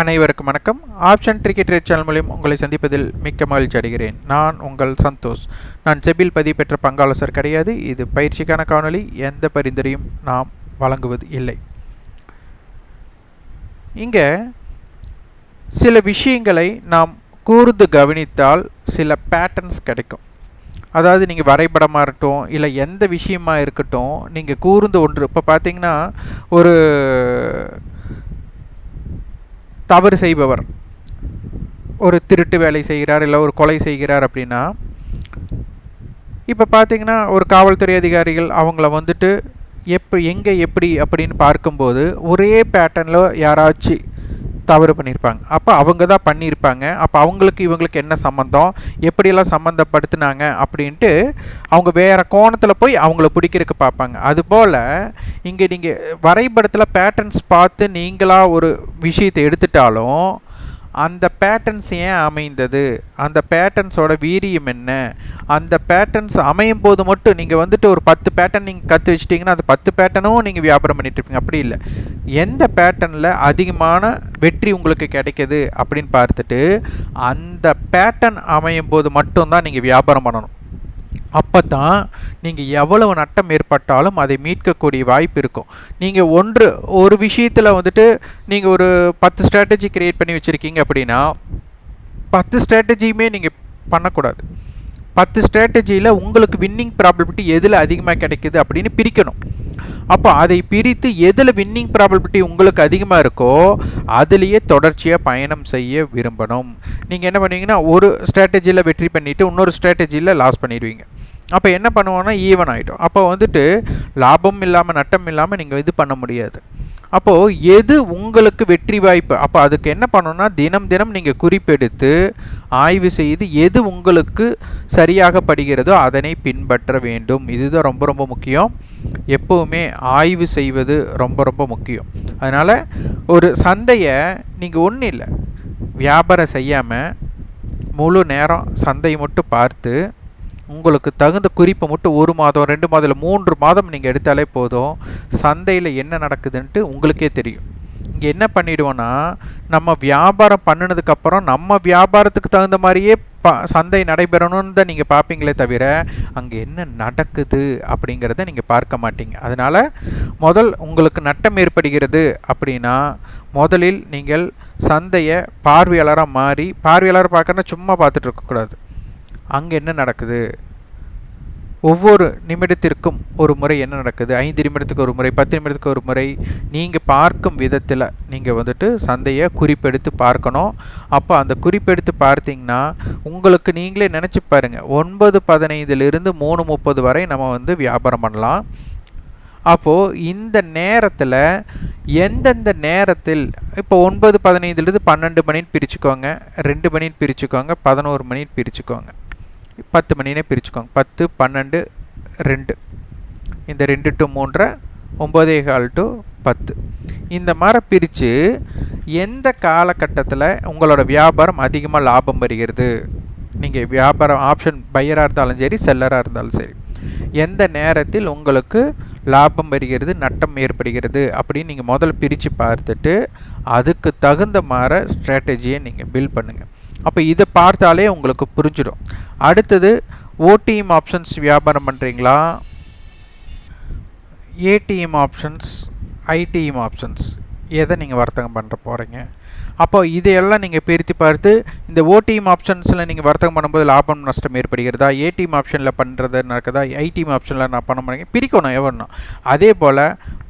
அனைவருக்கும் வணக்கம். Option cricket rate channel மூலியம் உங்களை சந்திப்பதில் மிக்க மகிழ்ச்சி அடைகிறேன். நான் உங்கள் சந்தோஷ். நான் செபில் பதிவு பெற்ற பங்காலோசர் கிடையாது. இது பயிற்சிக்கான காணொளி. எந்த பரிந்துரையும் நாம் வழங்குவது இல்லை. இங்கே சில விஷயங்களை நாம் கூர்ந்து கவனித்தால் சில பேட்டர்ன்ஸ் கிடைக்கும். அதாவது நீங்கள் வரைபடமாக இருக்கட்டும் இல்லை எந்த விஷயமாக இருக்கட்டும் நீங்கள் கூர்ந்து ஒன்று இப்போ பார்த்தீங்கன்னா ஒரு தவறு செய்பவர். ஒரு திருட்டு வேலை செய்கிறார் இல்லை ஒரு கொலை செய்கிறார் அப்படின்னா இப்போ பார்த்திங்கன்னா ஒரு காவல்துறை அதிகாரிகள் அவங்கள வந்துட்டு எப்போ எங்கே எப்படி அப்படின்னு பார்க்கும்போது ஒரே பேட்டர்னில் யாராச்சும் தவறு பண்ணியிருப்பாங்க. அப்போ அவங்க தான் பண்ணியிருப்பாங்க. அப்போ அவங்களுக்கு இவங்களுக்கு என்ன சம்மந்தம் எப்படியெல்லாம் சம்மந்தப்படுத்தினாங்க அப்படின்ட்டு அவங்க வேறு கோணத்தில் போய் அவங்கள பிடிக்கிறதுக்கு பார்ப்பாங்க. அதுபோல் இங்கே நீங்கள் வரைபடத்தில் பேட்டர்ன்ஸ் பார்த்து நீங்களாக ஒரு விஷயத்தை எடுத்துட்டாலும் அந்த பேட்டர்ன்ஸ் ஏன் அமைந்தது? அந்த பேட்டர்ன்ஸோட வீரியம் என்ன? அந்த பேட்டர்ன்ஸ் அமையும் போது மட்டும் நீங்கள் வந்துட்டு ஒரு பத்து பேட்டர்ன் நீங்கள் கற்று வச்சிட்டிங்கன்னா அந்த பத்து பேட்டர்னும் நீங்கள் வியாபாரம் பண்ணிட்டு இருப்பீங்க. அப்படி இல்லை. எந்த பேட்டர்னில் அதிகமான வெற்றி உங்களுக்கு கிடைக்கிது அப்படின்னு பார்த்துட்டு அந்த பேட்டர்ன் அமையும் போது மட்டும்தான் நீங்கள் வியாபாரம் பண்ணணும். அப்போ தான் நீங்கள் எவ்வளவு நட்டம் ஏற்பட்டாலும் அதை மீட்கக்கூடிய வாய்ப்பு இருக்கும். நீங்கள் ஒன்று ஒரு விஷயத்தில் வந்துட்டு நீங்கள் ஒரு பத்து ஸ்ட்ராட்டஜி க்ரியேட் பண்ணி வச்சுருக்கீங்க அப்படின்னா பத்து ஸ்ட்ராட்டஜியுமே நீங்கள் பண்ணக்கூடாது. பத்து ஸ்ட்ராட்டஜியில் உங்களுக்கு வின்னிங் ப்ராபபிலிட்டி எதில் அதிகமாக கிடைக்குது அப்படின்னு பிரிக்கணும். அப்போ அதை பிரித்து எதில் வின்னிங் ப்ராபபிலிட்டி உங்களுக்கு அதிகமாக இருக்கோ அதுலேயே தொடர்ச்சியாக பயணம் செய்ய விரும்பணும். நீங்கள் என்ன பண்ணுவீங்கன்னா ஒரு ஸ்ட்ராட்டஜியில் வெற்றி பண்ணிவிட்டு இன்னொரு ஸ்ட்ராட்டஜியில் லாஸ் பண்ணிடுவீங்க. அப்போ என்ன பண்ணுவோன்னா ஈவன் ஆகிடும் அப்போ வந்துட்டு லாபம் இல்லாமல் நட்டம் இல்லாமல் நீங்கள் இது பண்ண முடியாது. அப்போது எது உங்களுக்கு வெற்றி வாய்ப்பு? அப்போ அதுக்கு என்ன பண்ணணும்னா தினம் தினம் நீங்கள் குறிப்பெடுத்து ஆய்வு செய்து எது உங்களுக்கு சரியாக படுகிறதோ அதனை பின்பற்ற வேண்டும். இதுதான் ரொம்ப ரொம்ப முக்கியம். எப்போவுமே ஆய்வு செய்வது ரொம்ப ரொம்ப முக்கியம். அதனால் ஒரு சந்தையை நீங்கள் ஒன்றும் இல்லை. வியாபாரம் செய்யாமல் முழு நேரம் சந்தையை மட்டும் பார்த்து உங்களுக்கு தகுந்த குறிப்பை மட்டும் ஒரு மாதம் ரெண்டு மாதம் இல்லை மூன்று மாதம் நீங்கள் எடுத்தாலே போதும். சந்தையில் என்ன நடக்குதுன்ட்டு உங்களுக்கே தெரியும். இங்கே என்ன பண்ணிவிடுவோன்னா நம்ம வியாபாரம் பண்ணினதுக்கப்புறம் நம்ம வியாபாரத்துக்கு தகுந்த மாதிரியே ப சந்தை நடைபெறணும்னு தான் நீங்கள் பார்ப்பீங்களே தவிர அங்கே என்ன நடக்குது அப்படிங்கிறத நீங்கள் பார்க்க மாட்டீங்க. அதனால் முதல் உங்களுக்கு நட்டம் ஏற்படுகிறது அப்படின்னா முதலில் நீங்கள் சந்தையை பார்வையாளராக மாறி பார்வையாளர் பார்க்கறனா சும்மா பார்த்துட்டு இருக்கக்கூடாது. அங்கே என்ன நடக்குது? ஒவ்வொரு நிமிடத்திற்கும் ஒரு முறை என்ன நடக்குது? ஐந்து நிமிடத்துக்கு ஒரு முறை பத்து நிமிடத்துக்கு ஒரு முறை நீங்கள் பார்க்கும் விதத்தில் நீங்கள் வந்துட்டு சந்தையை குறிப்பெடுத்து பார்க்கணும். அப்போ அந்த குறிப்பெடுத்து பார்த்தீங்கன்னா உங்களுக்கு நீங்களே நினச்சி பாருங்கள் ஒன்பது பதினைந்துலேருந்து மூணு முப்பது வரை நம்ம வந்து வியாபாரம் பண்ணலாம். அப்போது இந்த நேரத்தில் எந்தெந்த நேரத்தில் இப்போ ஒன்பது பதினைந்துலேருந்து பன்னெண்டு மணின்னு பிரிச்சுக்கோங்க. ரெண்டு மணின்னு பிரிச்சுக்கோங்க பதினோரு மணின்னு பிரிச்சுக்கோங்க. பத்து மணினே பிரிச்சுக்கோங்க. பத்து பன்னெண்டு ரெண்டு. இந்த ரெண்டு டு மூன்றரை ஒம்போதே கால் டு பத்து. இந்த மாதிரி பிரித்து எந்த காலகட்டத்தில் உங்களோட வியாபாரம் அதிகமாக லாபம் வருகிறது? நீங்கள் வியாபாரம் ஆப்ஷன் பையராக இருந்தாலும் சரி செல்லராக இருந்தாலும் சரி. எந்த நேரத்தில் உங்களுக்கு லாபம் வருகிறது நட்டம் ஏற்படுகிறது அப்படின்னு நீங்கள் முதல்ல பிரித்து பார்த்துட்டு அதுக்கு தகுந்த மாதிரி ஸ்ட்ராட்டஜியை நீங்கள் பில்ட் பண்ணுங்கள் அப்போ இதை பார்த்தாலே உங்களுக்கு புரிஞ்சிடும். அடுத்தது ஓடிஎம் ஆப்ஷன்ஸ் வியாபாரம் பண்ணுறீங்களா ஏடிஎம் ஆப்ஷன்ஸ் ஐடிஎம் ஆப்ஷன்ஸ் எதை நீங்கள் வர்த்தகம் பண்ணுற போகிறீங்க அப்போ இதையெல்லாம் நீங்கள் பிரித்து பார்த்து இந்த ஓடிஎம் ஆப்ஷன்ஸில் நீங்கள் வர்த்தகம் பண்ணும்போது லாபம் நஷ்டம் ஏற்படுகிறதா? ஏடிஎம் ஆப்ஷனில் பண்ணுறது நடக்குதா? ஐடிஎம் ஆப்ஷனில் நான் பண்ண முடியும் பிரிக்கணும் எவ்வளோ அதே போல்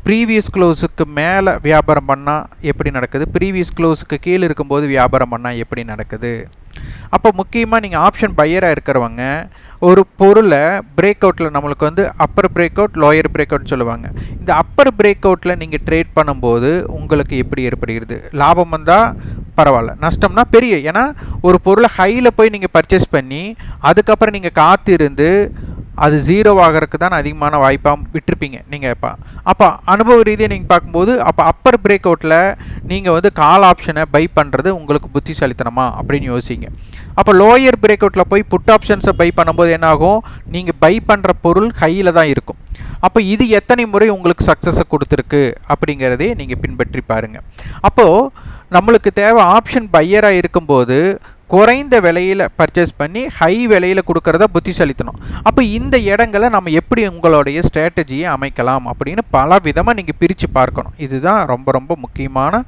ப்ரீவியஸ் க்ளோஸுக்கு மேலே வியாபாரம் பண்ணால் எப்படி நடக்குது? ப்ரீவியஸ் க்ளோஸுக்கு கீழே இருக்கும்போது வியாபாரம் பண்ணால் எப்படி நடக்குது? அப்போ முக்கியமாக நீங்கள் ஆப்ஷன் பையராக இருக்கிறவங்க ஒரு பொருளை பிரேக் அவுட்டில் நம்மளுக்கு வந்து upper break out lower break அவுட்னு சொல்லுவாங்க. இந்த அப்பர் பிரேக் அவுட்டில் நீங்கள் ட்ரேட் பண்ணும்போது உங்களுக்கு எப்படி ஏற்படுகிறது? லாபம் வந்தால் பரவாயில்ல. நஷ்டம்னா பெரிய. ஏன்னா ஒரு பொருளை ஹையில் போய் நீங்கள் பர்ச்சேஸ் பண்ணி அதுக்கப்புறம் நீங்கள் காத்திருந்து அது ஜீரோ ஆகிறதுக்கு தான் அதிகமான வாய்ப்பாக விட்டுருப்பீங்க. நீங்கள் இப்போ அப்போ அனுபவ ரீதியாக நீங்கள் பார்க்கும்போது அப்போ அப்பர் பிரேக் அவுட்டில் நீங்கள் வந்து கால் ஆப்ஷனை பை பண்ணுறது உங்களுக்கு புத்திசாலித்தனமா அப்படின்னு யோசிங்க. அப்போ லோயர் பிரேக் அவுட்டில் போய் புட் ஆப்ஷன்ஸை பை பண்ணும்போது என்னாகும்? நீங்கள் பை பண்ணுற பொருள் கையில் தான் இருக்கும். அப்போ இது எத்தனை முறை உங்களுக்கு சக்ஸஸை கொடுத்துருக்கு அப்படிங்கிறதே நீங்கள் பின்பற்றி பாருங்கள் அப்போது நம்மளுக்கு தேவை ஆப்ஷன் பையராக இருக்கும்போது குறைந்த விலையில் பர்ச்சேஸ் பண்ணி ஹை விலையில் கொடுக்கறத புத்திசாலித்தனம். அப்போ இந்த இடங்களை நம்ம எப்படி உங்களுடைய ஸ்ட்ராட்டஜியை அமைக்கலாம் அப்படின்னு பல விதமாக நீங்கள் பிரித்து பார்க்கணும். இதுதான் ரொம்ப ரொம்ப முக்கியமான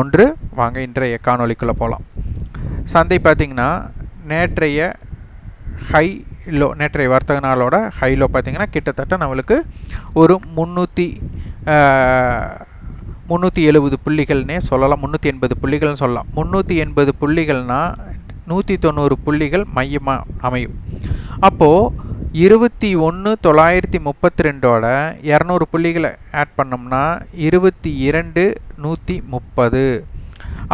ஒன்று. வாங்க இன்றைய காணொலிக்குள்ளே போகலாம் சந்தை பார்த்திங்கன்னா நேற்றைய ஹை லோ நேற்றைய வர்த்தக நாளோட ஹைலோ பார்த்திங்கன்னா கிட்டத்தட்ட நம்மளுக்கு ஒரு முந்நூற்றி முந்நூற்றி எழுபது புள்ளிகள்னே சொல்லலாம். முந்நூற்றி எண்பது புள்ளிகள்னு சொல்லலாம். முந்நூற்றி எண்பது புள்ளிகள்னால் நூற்றி தொண்ணூறு புள்ளிகள் மையமாக அமையும். அப்போது இருபத்தி ஒன்று தொள்ளாயிரத்தி முப்பத்தி ரெண்டோட இரநூறு புள்ளிகளை ஆட் பண்ணோம்னா இருபத்தி இரண்டு நூற்றி முப்பது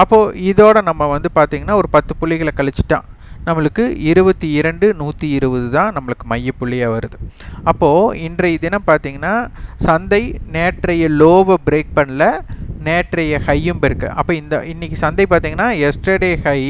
அப்போது இதோட நம்ம வந்து பார்த்திங்கன்னா ஒரு பத்து புள்ளிகளை கழிச்சிட்டான் நம்மளுக்கு இருபத்தி இரண்டு நூற்றி இருபது தான் நம்மளுக்கு மையப்புள்ளியாக வருது. அப்போது இன்றைய தினம் பார்த்திங்கன்னா சந்தை நேற்றைய லோவை பிரேக் பண்ணல நேற்றைய ஹையும் இருக்குது அப்போ இந்த இன்றைக்கி சந்தை பார்த்திங்கன்னா எஸ்டர்டே ஹை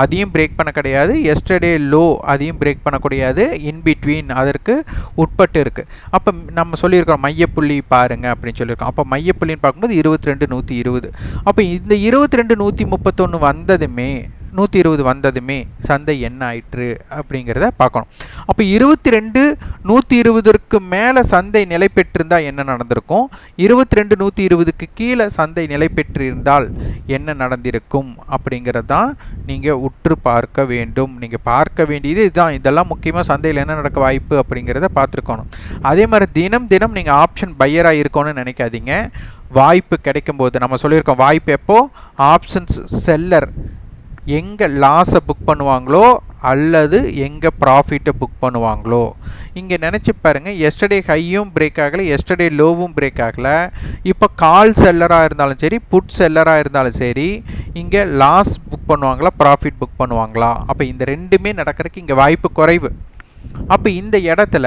அதையும் பிரேக் பண்ண கிடையாது. எஸ்டர்டே லோ அதையும் பிரேக் பண்ணக்கூடியது இன்பிட்வீன் அதற்கு உட்பட்டு இருக்குது அப்போ நம்ம சொல்லியிருக்கோம் மையப்புள்ளி பாருங்கள் அப்படின்னு சொல்லியிருக்கோம். அப்போ மையப்புள்ளின்னு பார்க்கும்போது இருபத்தி ரெண்டு நூற்றி இருபது. அப்போ இந்த இருபத்தி ரெண்டு நூற்றி முப்பத்தொன்று வந்ததுமே நூற்றி இருபது வந்ததுமே சந்தை என்ன ஆயிற்று அப்படிங்கிறத பார்க்கணும். அப்போ இருபத்தி ரெண்டு நூற்றி இருபதற்கு மேலே சந்தை நிலை பெற்றிருந்தால் என்ன நடந்திருக்கும்? இருபத்தி ரெண்டு நூற்றி இருபதுக்கு கீழே சந்தை நிலை பெற்றிருந்தால் என்ன நடந்திருக்கும்? அப்படிங்கிறது தான் நீங்கள் உற்று பார்க்க வேண்டும். நீங்கள் பார்க்க வேண்டியது இதுதான். இதெல்லாம் முக்கியமாக சந்தையில் என்ன நடக்க வாய்ப்பு அப்படிங்கிறத பார்த்துருக்கணும். அதே மாதிரி தினம் தினம் நீங்கள் ஆப்ஷன் பையராக இருக்கணும்னு நினைக்காதீங்க. வாய்ப்பு கிடைக்கும்போது நம்ம சொல்லியிருக்கோம் வாய்ப்பு எப்போது ஆப்ஷன்ஸ் செல்லர் எங்கே லாஸை புக் பண்ணுவாங்களோ அல்லது எங்கே ப்ராஃபிட்டை புக் பண்ணுவாங்களோ. இங்கே நினச்சி பாருங்கள் எஸ்டர்டே ஹையும் பிரேக் ஆகலை எஸ்டர்டே லோவும் பிரேக் ஆகலை. இப்போ கால் செல்லராக இருந்தாலும் சரி புட் செல்லராக இருந்தாலும் சரி இங்கே லாஸ் புக் பண்ணுவாங்களா ப்ராஃபிட் புக் பண்ணுவாங்களா? அப்போ இந்த ரெண்டுமே நடக்கிறதுக்கு இங்கே வாய்ப்பு குறைவு. அப்போ இந்த இடத்துல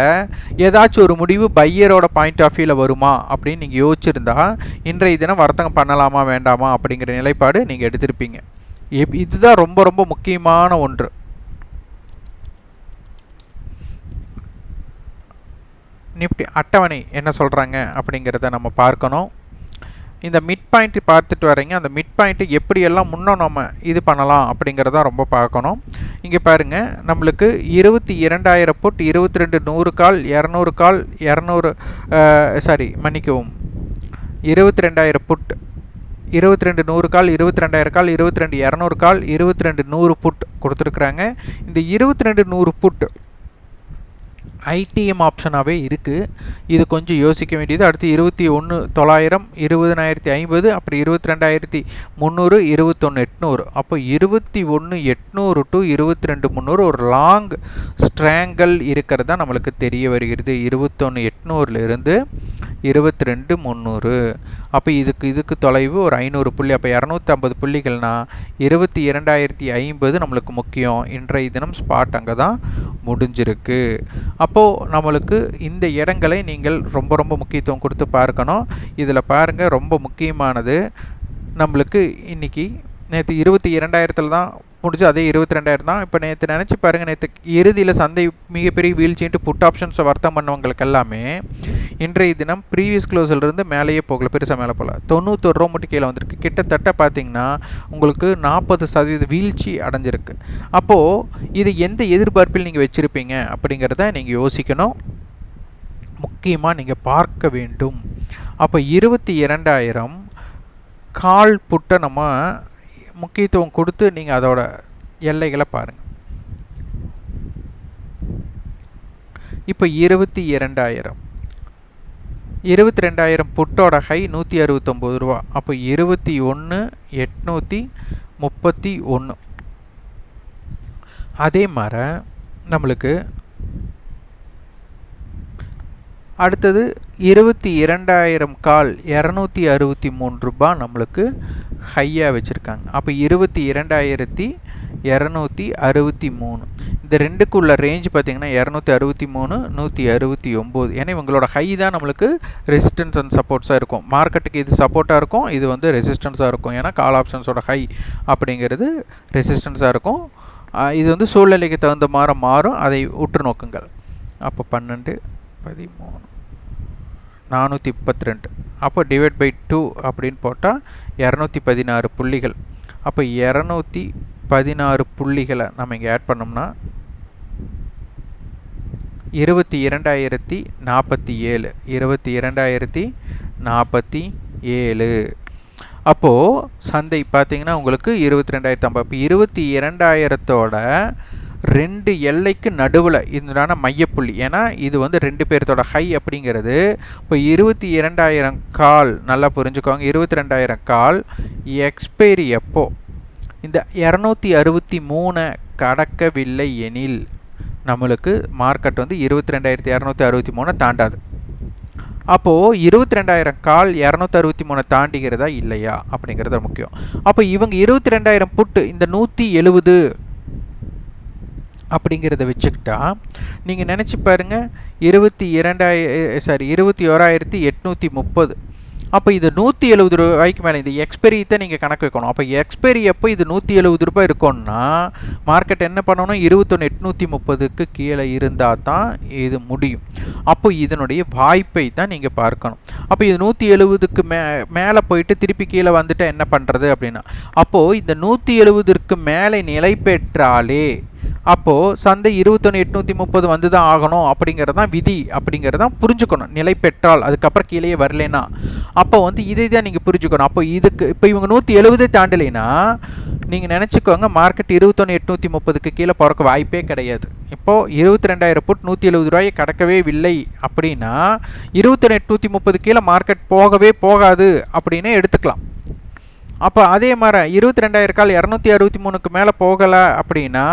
ஏதாச்சும் ஒரு முடிவு பையரோட பாயிண்ட் ஆஃப் வியூவில் வருமா அப்படின்னு நீங்கள் யோசிச்சிருந்தா இன்றைய தினம் வர்த்தகம் பண்ணலாமா வேண்டாமா அப்படிங்கிற நிலைப்பாடு நீங்கள் எடுத்திருப்பீங்க. இதுதான் ரொம்ப ரொம்ப முக்கியமான ஒன்று. நிப்டி அட்டவணை என்ன சொல்கிறாங்க அப்படிங்கிறத நம்ம பார்க்கணும். இந்த மிட் பாயிண்ட் பார்த்துட்டு வரீங்க அந்த மிட் பாயிண்ட்டு எப்படியெல்லாம் முன்னே நம்ம இது பண்ணலாம் அப்படிங்கிறத ரொம்ப பார்க்கணும். இங்கே பாருங்கள் நம்மளுக்கு இருபத்தி இரண்டாயிரம் புட் இருபத்தி ரெண்டு நூறு கால் இரநூறு கால் இரநூறு சாரி மன்னிக்கவும். இருபத்தி ரெண்டாயிரம் புட். இருபத்தி ரெண்டு நூறு கால் இருபத்தி ரெண்டாயிரம் கால் இருபத்தி ரெண்டு இரநூறு கால் இருபத்தி ரெண்டு நூறு புட் கொடுத்துருக்குறாங்க. இந்த இருபத்தி ரெண்டு நூறு புட் ஐடிஎம் ஆப்ஷனாகவே இருக்குது இது கொஞ்சம் யோசிக்க வேண்டியது. அடுத்து இருபத்தி ஒன்று தொள்ளாயிரம் இருபதனாயிரத்தி ஐம்பது அப்புறம் இருபத்தி ரெண்டாயிரத்தி முந்நூறு இருபத்தொன்று எட்நூறு. அப்போ இருபத்தி ஒன்று எட்நூறு டு இருபத்தி ரெண்டு முந்நூறு ஒரு லாங் ஸ்ட்ராங்கல் இருக்கிறது தான் நம்மளுக்கு தெரிய வருகிறது. இருபத்தொன்று எட்நூறுலேருந்து இருபத்தி ரெண்டு முந்நூறு. அப்போ இதுக்கு இதுக்கு தொலைவு ஒரு ஐநூறு புள்ளி அப்போ இரநூத்தி ஐம்பது புள்ளிகள்னால் இருபத்தி இரண்டாயிரத்தி ஐம்பது நம்மளுக்கு முக்கியம். இன்றைய தினம் ஸ்பாட் அங்கே தான் முடிஞ்சிருக்கு அப்போது நம்மளுக்கு இந்த இடங்களை நீங்கள் ரொம்ப ரொம்ப முக்கியத்துவம் கொடுத்து பார்க்கணும். இதில் பாருங்கள் ரொம்ப முக்கியமானது. நம்மளுக்கு இன்றைக்கி நேற்று இருபத்தி இரண்டாயிரத்தில் தான் முடிஞ்சு அதே இருபத்தி ரெண்டாயிரம் தான். இப்போ நேற்று நினச்சி பாருங்கள் நேற்று இறுதியில் சந்தை மிகப்பெரிய வீழ்ச்சின்ட்டு புட் ஆப்ஷன்ஸை வர்த்தம் பண்ணவங்களுக்கு எல்லாமே இன்றைய தினம் ப்ரீவியஸ் க்ளோஸிலிருந்து மேலேயே போகல பெருசாக மேலே போகல. தொண்ணூத்தொரு ரூபா மட்டும் கீழே வந்திருக்கு. கிட்டத்தட்ட பார்த்தீங்கன்னா உங்களுக்கு நாற்பது சதவீத வீழ்ச்சி அடைஞ்சிருக்கு. அப்போது இது எந்த எதிர்பார்ப்பில் நீங்கள் வச்சுருப்பீங்க அப்படிங்கிறத நீங்கள் யோசிக்கணும். முக்கியமாக நீங்கள் பார்க்க வேண்டும். அப்போ இருபத்தி இரண்டாயிரம் கால் புட்டை நம்ம முக்கியத்துவம் கொடுத்து நீங்கள் அதோட எல்லைகளை பாருங்கள் இப்போ இருபத்தி இரண்டாயிரம். இருபத்தி ரெண்டாயிரம் புட்டோட ஹை நூற்றி அறுபத்தொம்போது ரூபா. அப்போ இருபத்தி ஒன்று எட்நூற்றி முப்பத்தி ஒன்று. அதே மாதிரி நம்மளுக்கு அடுத்தது இருபத்தி இரண்டாயிரம் கால் இரநூத்தி அறுபத்தி மூணு ரூபா நம்மளுக்கு ஹையாக வச்சுருக்காங்க. அப்போ இருபத்தி இரண்டாயிரத்தி இரநூத்தி அறுபத்தி மூணு. இந்த ரெண்டுக்குள்ள ரேஞ்ச் பார்த்திங்கன்னா இரநூத்தி அறுபத்தி மூணு நூற்றி அறுபத்தி ஒம்பது. ஏன்னா இவங்களோட ஹை தான் நம்மளுக்கு ரெசிஸ்டன்ஸ் அண்ட் சப்போர்ட்ஸாக இருக்கும். மார்க்கெட்டுக்கு இது சப்போர்ட்டாக இருக்கும் இது வந்து ரெசிஸ்டன்ஸாக இருக்கும். ஏன்னா கால் ஆப்ஷன்ஸோட ஹை அப்படிங்கிறது ரெசிஸ்டன்ஸாக இருக்கும். இது வந்து சூழ்நிலைக்கு தகுந்த மாதிரி மாறும். அதை உற்று நோக்குங்கள். அப்போ பன்னெண்டு பதிமூணு. நானூற்றி முப்பத்தி ரெண்டு. அப்போ டிவைட் பை டூ அப்படின்னு போட்டால் இரநூத்தி பதினாறு புள்ளிகள். அப்போ இரநூத்தி பதினாறு புள்ளிகளை நம்ம இங்கே ஆட் பண்ணோம்னா இருபத்தி இரண்டாயிரத்தி நாற்பத்தி ஏழு. இருபத்தி இரண்டாயிரத்தி நாற்பத்தி ஏழு. அப்போது சந்தை பார்த்திங்கன்னா உங்களுக்கு இருபத்தி ரெண்டாயிரத்தி ஐம்பது. இப்போ இருபத்தி இரண்டாயிரத்தோட ரெண்டு எல்லைக்கு நடுவில் இதுதான மையப்புள்ளி. ஏன்னா இது வந்து ரெண்டு பேர்த்தோட ஹை அப்படிங்கிறது. இப்போ இருபத்தி இரண்டாயிரம் கால் நல்லா புரிஞ்சுக்கோங்க. இருபத்தி ரெண்டாயிரம் கால் எக்ஸ்பைரி எப்போ? இந்த இரநூத்தி அறுபத்தி மூணை கடக்கவில்லை எனில் நம்மளுக்கு மார்க்கெட் வந்து இருபத்தி ரெண்டாயிரத்தி இரநூத்தி அறுபத்தி மூணை தாண்டாது. அப்போது இருபத்தி ரெண்டாயிரம் கால் இரநூத்தி அறுபத்தி மூணை தாண்டிக்கிறதா இல்லையா? அப்படிங்கிறது முக்கியம். அப்போ இவங்க இருபத்தி ரெண்டாயிரம் புட்டு இந்த நூற்றி எழுபது அப்படிங்கிறத வச்சுக்கிட்டா நீங்கள் நினச்சி பாருங்கள் இருபத்தி இரண்டாயிர சாரி இருபத்தி ஓராயிரத்தி எட்நூற்றி முப்பது. அப்போ இது நூற்றி எழுபது ரூபாய்க்கு மேலே இந்த தான் நீங்கள் கணக்கு வைக்கணும். அப்போ எக்ஸ்பெரி எப்போ இது நூற்றி எழுபது ரூபாய் இருக்கும்னா மார்க்கெட் என்ன பண்ணணும்? இருபத்தொன்று எட்நூற்றி முப்பதுக்கு கீழே இருந்தால் தான் இது முடியும். அப்போ இதனுடைய வாய்ப்பை தான் நீங்கள் பார்க்கணும். அப்போ இது நூற்றி எழுபதுக்கு மே மேலே போயிட்டு திருப்பி கீழே வந்துட்டு என்ன பண்ணுறது அப்படின்னா அப்போது இந்த நூற்றி எழுபதுக்கு மேலே நிலை பெற்றாலே அப்போது சந்தை இருபத்தொன்று எட்நூற்றி முப்பது வந்து தான் ஆகணும் அப்படிங்கிறது தான் விதி அப்படிங்கிறது தான் புரிஞ்சுக்கணும். நிலை பெற்றால் அதுக்கப்புறம் கீழே வரலனா அப்போ வந்து இதை தான் நீங்கள் புரிஞ்சுக்கணும். அப்போ இதுக்கு இப்போ இவங்க நூற்றி எழுபதே தாண்டலைன்னா நீங்கள் நினச்சிக்கோங்க மார்க்கெட் இருபத்தொன்று எட்நூற்றி முப்பதுக்கு கீழே பிறக்க வாய்ப்பே கிடையாது. இப்போது இருபத்தி ரெண்டாயிரம் புட் நூற்றி எழுபது ரூபாயை கடக்கவே இல்லை அப்படின்னா இருபத்தொன்று எட்நூற்றி முப்பது கீழே மார்க்கெட் போகவே போகாது அப்படின்னே எடுத்துக்கலாம். அப்போ அதே மாதிரி இருபத்தி ரெண்டாயிரம் கால் இரநூத்தி அறுபத்தி மூணுக்கு மேலே போகலை அப்படின்னா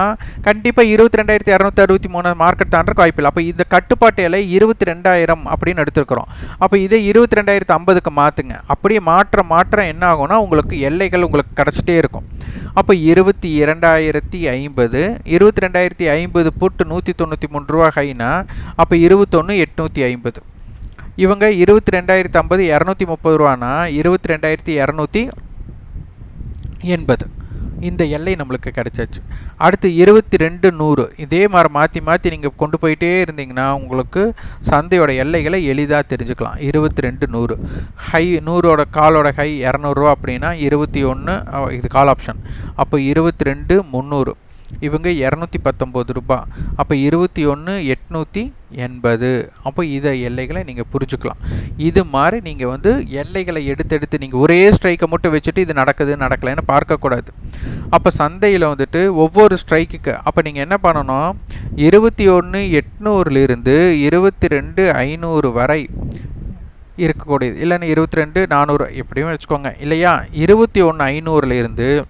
கண்டிப்பாக இருபத்தி ரெண்டாயிரத்தி இரநூத்தி அறுபத்தி மூணு மார்க்கெட் தாண்டறக்கு வாய்ப்பில்லை அப்போ இந்த கட்டுப்பாட்டு இருபத்தி ரெண்டாயிரம் அப்படின்னு எடுத்துருக்குறோம். அப்போ இதே இருபத்தி ரெண்டாயிரத்து ஐம்பதுக்கு மாற்றுங்க அப்படியே மாற்ற மாற்றம் என்ன ஆகும்னா உங்களுக்கு எல்லைகள் உங்களுக்கு கிடச்சிட்டே இருக்கும். அப்போ இருபத்தி இரண்டாயிரத்தி ஐம்பது இருபத்தி ரெண்டாயிரத்தி ஐம்பது புட்டு நூற்றி தொண்ணூற்றி மூணு ரூபா ஹைனா அப்போ இருபத்தொன்று எட்நூற்றி ஐம்பது. இவங்க இருபத்தி ரெண்டாயிரத்தி ஐம்பது இரநூத்தி முப்பது ரூபானா இருபத்தி ரெண்டாயிரத்தி இரநூத்தி எண்பது இந்த எல்லை நம்மளுக்கு கிடச்சாச்சு. அடுத்து இருபத்தி ரெண்டு நூறு. இதே மாதிரி மாற்றி மாற்றி நீங்கள் கொண்டு போயிட்டே இருந்தீங்கன்னா உங்களுக்கு சந்தையோட எல்லைகளை எளிதாக தெரிஞ்சுக்கலாம். இருபத்தி ரெண்டு நூறு. ஹை நூறோட காலோட ஹை இரநூறுவா அப்படின்னா இருபத்தி ஒன்று இது கால் ஆப்ஷன். அப்போ இருபத்தி ரெண்டு முந்நூறு. இவங்க இரநூத்தி பத்தொம்போது ரூபா. அப்போ இருபத்தி ஒன்று எட்நூற்றி எண்பது. அப்போ இதை எல்லைகளை நீங்கள் புரிஞ்சுக்கலாம். இது மாதிரி நீங்கள் வந்து எல்லைகளை எடுத்து எடுத்து நீங்கள் ஒரே ஸ்ட்ரைக்கை மட்டும் வச்சுட்டு இது நடக்குது நடக்கலைன்னு பார்க்கக்கூடாது. அப்போ சந்தையில் வந்துட்டு ஒவ்வொரு ஸ்ட்ரைக்குக்கு அப்போ நீங்கள் என்ன பண்ணணும்? இருபத்தி ஒன்று எட்நூறுலேருந்து இருபத்தி ரெண்டு ஐநூறு வரை இருக்கக்கூடியது. இல்லைன்னா இருபத்தி ரெண்டு நானூறு எப்படியும் வச்சுக்கோங்க. இல்லையா? இருபத்தி ஒன்று ஐநூறுலேருந்து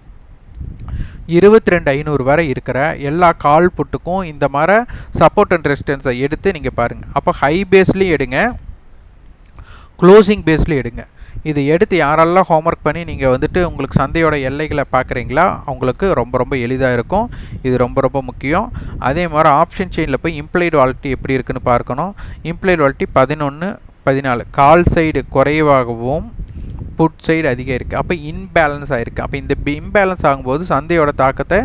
இருபத்தி ரெண்டு ஐநூறு வரை இருக்கிற எல்லா கால் புட்டுக்கும் இந்த மாதிரி சப்போர்ட் அண்ட் ரெசிஸ்டன்ஸை எடுத்து நீங்கள் பாருங்கள் அப்போ ஹை பேஸ்லேயும் எடுங்க. க்ளோசிங் பேஸ்லேயும் எடுங்க. இது எடுத்து யாரெல்லாம் ஹோம்ஒர்க் பண்ணி நீங்கள் வந்துட்டு உங்களுக்கு சந்தையோட எல்லைகளை பார்க்குறீங்களா அவங்களுக்கு ரொம்ப ரொம்ப எளிதாக இருக்கும். இது ரொம்ப ரொம்ப முக்கியம். அதே மாதிரி ஆப்ஷன் செயினில் போய் இம்ப்ளைடு வாலிட்டி எப்படி இருக்குன்னு பார்க்கணும். இம்ப்ளைடு வாலிட்டி பதினொன்று பதினாலு. கால் சைடு குறைவாகவும் புட் சைடு அதிகம் இருக்குது அப்போ இன்பேலன்ஸ் ஆகிருக்கு அப்போ இந்த இம்பேலன்ஸ் ஆகும்போது சந்தையோட தாக்கத்தை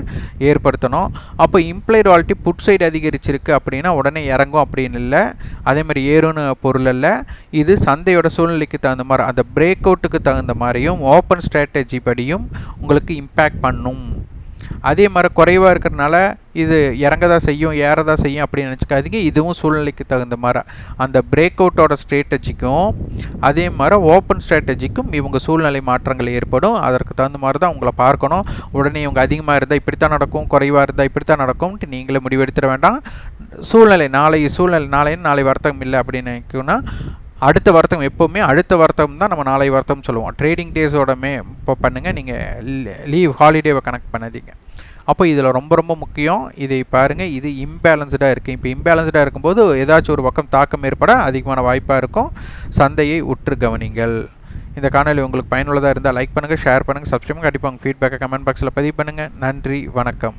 ஏற்படுத்தணும். அப்போ இம்ப்ளைட் வாலிட்டி புட் சைடு அதிகரிச்சிருக்கு அப்படின்னா உடனே இறங்கும் அப்படின்னு இல்லை. அதேமாதிரி ஏறும்னு பொருள் இல்லை. இது சந்தையோட சூழ்நிலைக்கு தகுந்த மாதிரி அந்த பிரேக் அவுட்டுக்கு தகுந்த மாதிரியும் ஓப்பன் ஸ்ட்ராட்டஜி படியும் உங்களுக்கு இம்பேக்ட் பண்ணும். அதே மாதிரி குறைவாக இருக்கிறனால இது இறங்க தான் செய்யும் ஏற தான் செய்யும் அப்படின்னு நினச்சிக்காதீங்க. இதுவும் சூழ்நிலைக்கு தகுந்த மாதிரி அந்த பிரேக் அவுட்டோட ஸ்ட்ராட்டஜிக்கும் அதே மாதிரி ஓப்பன் ஸ்ட்ராட்டஜிக்கும் இவங்க சூழ்நிலை மாற்றங்கள் ஏற்படும். அதற்கு தகுந்த மாதிரி தான் உங்களை பார்க்கணும். உடனே இவங்க அதிகமாக இருந்தால் இப்படித்தான் நடக்கும் குறைவாக இருந்தால் இப்படித்தான் நடக்கும்ட்டு நீங்களே முடிவெடுத்துட வேண்டாம். சூழ்நிலை நாளை சூழ்நிலை நாளையும் நாளை வர்த்தகம் இல்லை அப்படின்னு நினைக்கணும்னா அடுத்த வர்த்தகம் எப்போவுமே அடுத்த வர்த்தகம் தான் நம்ம நாளை வர்த்தகம் சொல்லுவோம். ட்ரேடிங் டேஸோடமே இப்போ பண்ணுங்கள் நீங்கள் லீவ் ஹாலிடேவை கனெக்ட் பண்ணாதீங்க. அப்போ இதில் ரொம்ப ரொம்ப முக்கியம். இதை பாருங்கள் இது இம்பேலன்ஸ்டாக இருக்குது இப்போ இம்பேலன்ஸ்டாக இருக்கும்போது ஏதாச்சும் ஒரு பக்கம் தாக்கம் ஏற்பட அதிகமான வாய்ப்பாக இருக்கும். சந்தையை உற்று கவனிங்கள். இந்த காணொலி உங்களுக்கு பயனுள்ளதாக இருந்தால் லைக் பண்ணுங்கள் ஷேர் பண்ணுங்கள் சப்ஸ்கிரைப் கண்டிப்பாக உங்கள் ஃபீட்பேக்கை கமெண்ட் பாக்ஸில் பதிவு பண்ணுங்கள் நன்றி வணக்கம்.